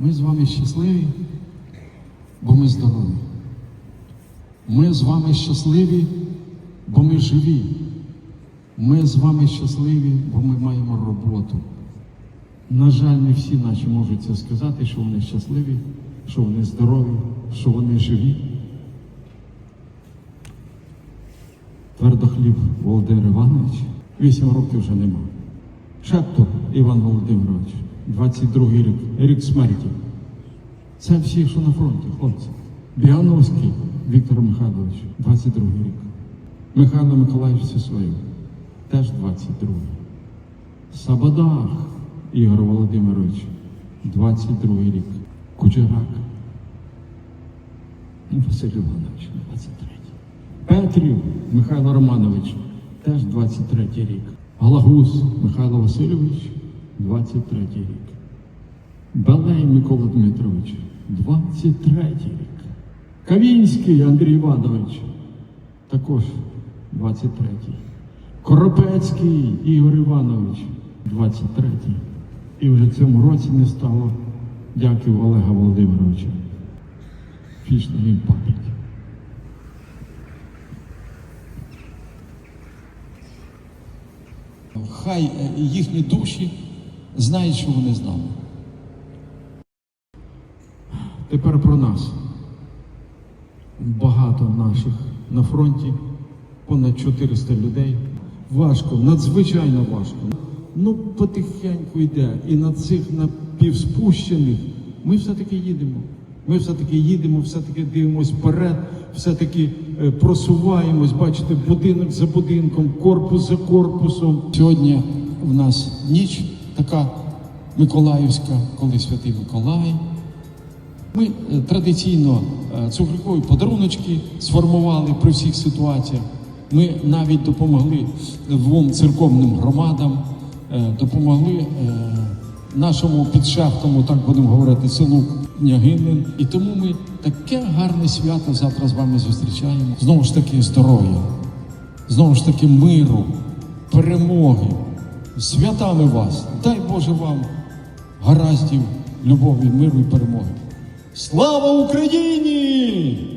Ми з вами щасливі, бо ми здорові. Ми з вами щасливі, бо ми живі. Ми з вами щасливі, бо ми маємо роботу. На жаль, не всі наші можуть це сказати, що вони щасливі, що вони здорові, що вони живі. Твердохліб Володимир Іванович, 8 років вже нема. Шептор Іван Володимирович, 22 рік, рік смерті. Це всі, що на фронті, хлопці. Біановський Віктор Михайлович, 22 рік. Михайло Миколаївич Сисоєв, теж 22. Сабадах Ігор Володимирович, 22 рік. Кучерак. Василь Іванович, 23. Петрів Михайло Романович, теж 23 рік. Галагус Михайло Васильович, 23 рік. Балей Микола Дмитрович, 23 рік. Кавінський Андрій Іванович, також 23. Коропецький Ігор Іванович, 23. І вже цьому році не стало. Дякую Олега Володимировича. Фішна їм пам'ять. Хай е, їхні душі знають, що вони з нами. Тепер про нас. Багато наших на фронті, понад 400 людей. Важко, надзвичайно важко. Ну, потихеньку йде. І на цих напівспущених ми все-таки їдемо. Ми все-таки їдемо, все-таки дивимося вперед, все-таки е, просуваємось, бачите, будинок за будинком, корпус за корпусом. Сьогодні в нас ніч така Миколаївська, коли Святий Миколай. Ми е, традиційно е, цукрикові подаруночки сформували при всіх ситуаціях. Ми навіть допомогли двом церковним громадам, е, допомогли нашому підшефному, так будемо говорити, селу Княгинин. І тому ми таке гарне свято завтра з вами зустрічаємо. Знову ж таки, здоров'я, знову ж таки, миру, перемоги. Святами вас! Дай Боже вам гараздів, любові, миру і перемоги. Слава Україні!